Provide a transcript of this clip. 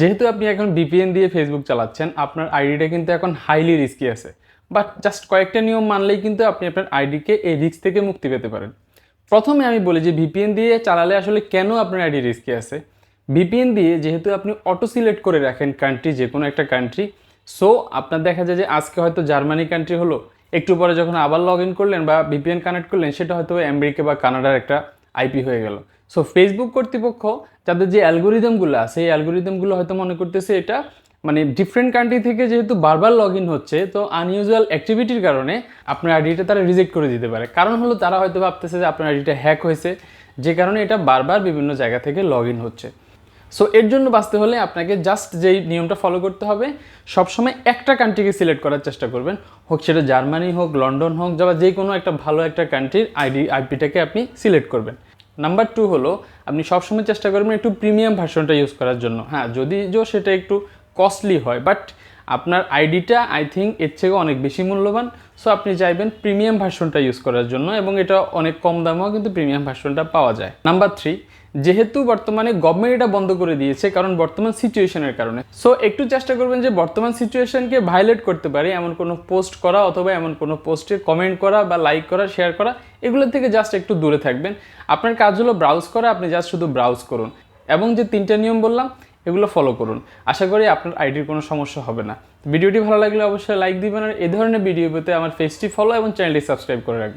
যেহেতু আপনি এখন ভিপিএন দিয়ে ফেসবুক চালাচ্ছেন, আপনার আইডিটা কিন্তু এখন হাইলি রিস্কি আছে। বাট জাস্ট কয়েকটা নিয়ম মানলেই কিন্তু আপনি আপনার আইডিকে এই রিস্ক থেকে মুক্তি পেতে পারেন। প্রথমে আমি বলি যে ভিপিএন দিয়ে চালালে আসলে কেন আপনার আইডি রিস্কি আছে? ভিপিএন দিয়ে যেহেতু আপনি অটো সিলেক্ট করে রাখেন কান্ট্রি যে কোনো একটা কান্ট্রি সো আপনার দেখা যায় যে আজকে হয়তো জার্মানি কান্ট্রি হলো, একটু পরে যখন আবার লগ ইন করলেন বা ভিপিএন কানেক্ট করলেন, সেটা হয়তো আমেরিকা বা কানাডার একটা আইপি হয়ে গেল। সো ফেসবুক কর্তৃপক্ষ যাদের যে অ্যালগোরিদমগুলো আছে, এই অ্যালগোরিদমগুলো হয়তো মনে করতেছে এটা মানে ডিফারেন্ট কান্ট্রি থেকে যেহেতু বারবার লগ ইন হচ্ছে, তো আনইউজুয়াল অ্যাক্টিভিটির কারণে আপনার আইডিটা তারা রিজেক্ট করে দিতে পারে। কারণ হলো তারা হয়তো ভাবতেছে যে আপনার আইডিটা হ্যাক হয়েছে, যে কারণে এটা বারবার বিভিন্ন জায়গা থেকে লগ ইন হচ্ছে। সো এর জন্য বাঁচতে হলে আপনাকে জাস্ট যেই নিয়মটা ফলো করতে হবে, সবসময় একটা কান্ট্রিকে সিলেক্ট করার চেষ্টা করবেন। হোক সেটা জার্মানি হোক, লন্ডন হোক, বা যে কোনো একটা ভালো একটা কান্ট্রির আইডি আইপিটাকে আপনি সিলেক্ট করবেন। নাম্বার টু হলো, আপনি সবসময় চেষ্টা করবেন একটু প্রিমিয়াম ভার্সনটা ইউজ করার জন্য। হ্যাঁ যদি যো সেটা একটু কস্টলি হয় বাট আপনার আইডিটা আই থিঙ্ক এর থেকে অনেক বেশি মূল্যবান। সো আপনি চাইবেন প্রিমিয়াম ভার্সনটা ইউজ করার জন্য এবং এটা অনেক কম দামেও কিন্তু প্রিমিয়াম ভার্সনটা পাওয়া যায়। নাম্বার থ্রি যেহেতু বর্তমানে গভর্নমেন্ট এটা বন্ধ করে দিয়েছে, কারণ বর্তমান সিচুয়েশনের কারণে। সো একটু চেষ্টা করবেন যে বর্তমান সিচুয়েশনকে ভাইলেট করতে পারে, এমন কোনো পোস্ট করা অথবা এমন কোনো পোস্টে কমেন্ট করা বা লাইক করা শেয়ার করা, এগুলো থেকে জাস্ট একটু দূরে থাকবেন। আপনার কাজ হলো ব্রাউজ করা, আপনি জাস্ট শুধু ব্রাউজ করুন। এবং যে তিনটা নিয়ম বললাম এগুলো ফলো করুন। আশা করি আপনার আইডির কোনো সমস্যা হবে না। ভিডিওটি ভালো লাগলে অবশ্যই লাইক দিবেন আর এ ধরনের ভিডিও পেতে আমার ফেসটি ফলো এবং চ্যানেলটি সাবস্ক্রাইব করে রাখবেন।